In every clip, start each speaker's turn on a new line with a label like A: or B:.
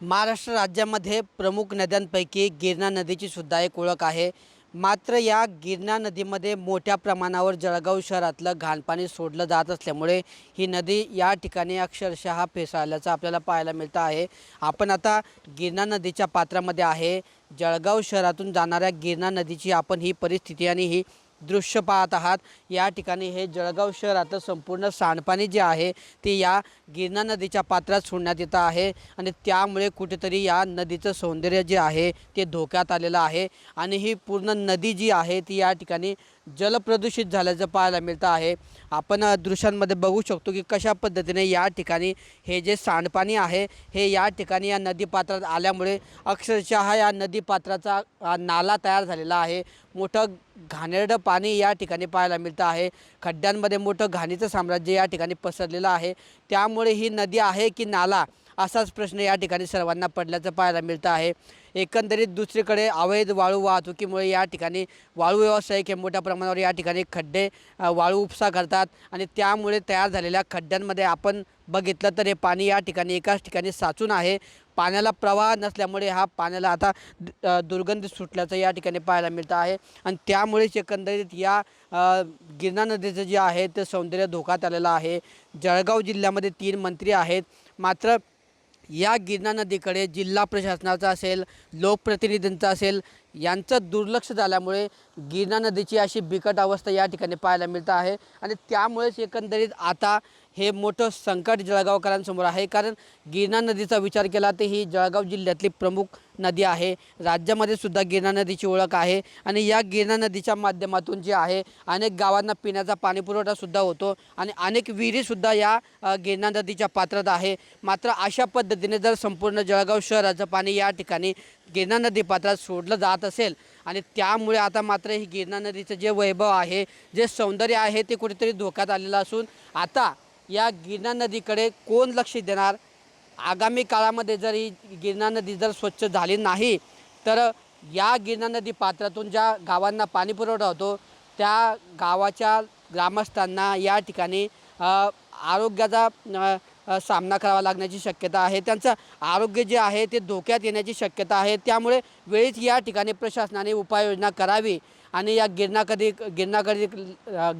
A: महाराष्ट्र राज्यामध्ये प्रमुख नद्यांपैकी गिरणा नदीची सुद्धा एक ओळख आहे. मात्र या गिरणा नदीमध्ये मोठ्या प्रमाणावर जळगाव शहरातलं घाणपाणी सोडलं जात असल्यामुळे ही नदी या ठिकाणी अक्षरशः फेसाळल्याचं आपल्याला पाहायला मिळतं आहे. आपण आता गिरणा नदीच्या पात्रामध्ये आहे. जळगाव शहरातून जाणाऱ्या गिरणा नदीची आपण ही परिस्थिती आणि ही दृश्य पाहत आहात. या ठिकाणी हे जळगाव शहरातलं संपूर्ण सांडपाणी जे आहे ते या गिरणा नदीच्या पात्रात सोडण्यात येतं आहे आणि त्यामुळे कुठेतरी या नदीचं सौंदर्य जे आहे ते धोक्यात आलेलं आहे आणि ही पूर्ण नदी जी आहे ती या ठिकाणी जलप्रदूषित झाल्याचं पाहायला मिळतं आहे. आपण दृश्यांमध्ये बघू शकतो की कशा पद्धतीने या ठिकाणी हे जे सांडपाणी आहे हे या ठिकाणी या नदीपात्रात आल्यामुळे अक्षरशः या नदीपात्राचा नाला तयार झालेला आहे. मोठं घाणेरडं पाणी या ठिकाणी पाहायला मिळतं आहे. खड्ड्यांमध्ये मोठं घाणीचं साम्राज्य या ठिकाणी पसरलेलं आहे. त्यामुळे ही नदी आहे की नाला? असाच प्रश्न या ठिकाणी सर्वांना पडल्याचं पाहायला मिळतं आहे. एकंदरीत दुसरीकडे अवैध वाळू वाहतुकीमुळे या ठिकाणी वाळू व्यावसायिक हे मोठ्या प्रमाणावर या ठिकाणी खड्डे वाळू उपसा करतात आणि त्यामुळे तयार झालेल्या खड्ड्यांमध्ये आपण बघितलं तर हे पाणी या ठिकाणी एकाच ठिकाणी साचून आहे. पाण्याला प्रवाह नसल्यामुळे हा पाण्याला आता दुर्गंध दुर्गंधी सुटल्याचं या ठिकाणी पाहायला मिळतं आहे. आणि त्यामुळेच एकंदरीत या गिरणा नदीचं जे आहे ते सौंदर्य धोक्यात आलेलं आहे. जळगाव जिल्ह्यामध्ये तीन मंत्री आहेत. मात्र या गिरणा नदीकडे जिल्हा प्रशासनाचा असेल लोकप्रतिनिधींचा असेल यांचं दुर्लक्ष झाल्यामुळे गिरणा नदीची अशी बिकट अवस्था या ठिकाणी पाहायला मिळत आहे. आणि त्यामुळेच एकंदरीत आता हे मोठं संकट जळगावकरांसमोर आहे. कारण गिरणा नदीचा विचार केला तर ही जळगाव जिल्ह्यातली प्रमुख नदी आहे. राज्यामध्ये सुद्धा गिरणा नदीची ओळख आहे. आणि या गिरणा नदीच्या माध्यमातून जे आहे अनेक गावांना पिण्याचा पाणीपुरवठासुद्धा होतो. आणि अनेक विहिरीसुद्धा या गिरणा नदीच्या पात्रात आहे. मात्र अशा पद्धतीने जर संपूर्ण जळगाव शहराचं पाणी या ठिकाणी गिरणा नदी पात्रात सोडलं जात असेल. आणि त्यामुळे आता मात्र ही गिरणा नदीचं जे वैभव आहे जे सौंदर्य आहे ते कुठेतरी धोक्यात आलेलं असून आता या गिरणा नदीकडे कोण लक्ष देणार? आगामी काळामध्ये जर ही गिरणा नदी जर स्वच्छ झाली नाही तर या गिरणा नदी पात्रातून ज्या गावांना पाणी पुरवठा होतो त्या गावाच्या ग्रामस्थांना या ठिकाणी आरोग्याचा सामना करावा लागण्याची शक्यता आहे. त्यांचं आरोग्य जे आहे ते धोक्यात येण्याची शक्यता आहे. त्यामुळे वेळीच या ठिकाणी प्रशासनाने उपाययोजना करावी आणि या गिरणा कधी गिरणाकडे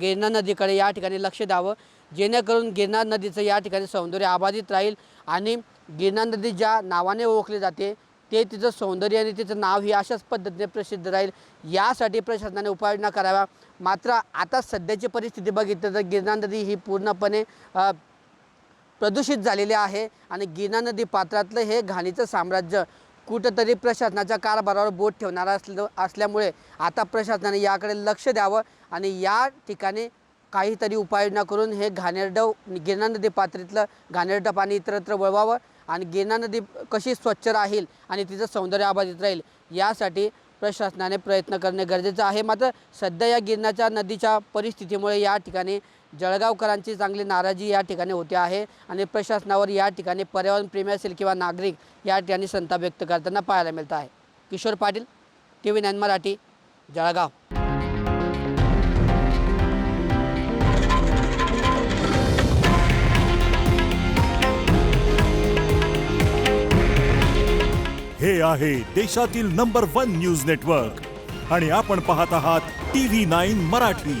A: गिरणा नदीकडे या ठिकाणी लक्ष द्यावं. जेणेकरून गिरनार नदीचं या ठिकाणी सौंदर्य अबाधित राहील आणि गिरनार नदी ज्या नावाने ओळखली जाते ते तिचं सौंदर्य आणि तिचं नाव ही अशाच पद्धतीने प्रसिद्ध राहील. यासाठी प्रशासनाने उपाययोजना कराव्या. मात्र आता सध्याची परिस्थिती बघितली तर गिरनार नदी ही पूर्णपणे प्रदूषित झालेले आहे आणि गिना नदी पात्रातलं हे घाणीचं साम्राज्य कुठंतरी प्रशासनाच्या कारभारावर बोट ठेवणारं असलं असल्यामुळे आता प्रशासनाने याकडे लक्ष द्यावं आणि या ठिकाणी काहीतरी उपाययोजना करून हे घाणेरडं गिरणा नदी पात्रीतलं घाणेरडं पाणी इतरत्र वळवावं आणि गिरणा नदी कशी स्वच्छ राहील आणि तिचं सौंदर्य अबाधित राहील यासाठी प्रशासनाने प्रयत्न करणे गरजेचं आहे. मात्र सध्या या गिरणाच्या नदीच्या परिस्थितीमुळे या ठिकाणी जळगावकरांची चांगली नाराजी या ठिकाणी होते आहे आणि प्रशासनावर या ठिकाणी पर्यावरणप्रेमी असेल किंवा नागरिक या ठिकाणी संताप व्यक्त करताना पाहायला मिळत आहे. Kishor Patil T V nine Marathi Jalgaon.
B: हे आहे देशातील नंबर वन न्यूज नेटवर्क आणि आपण पाहत आहात टी व्ही नाईन मराठी.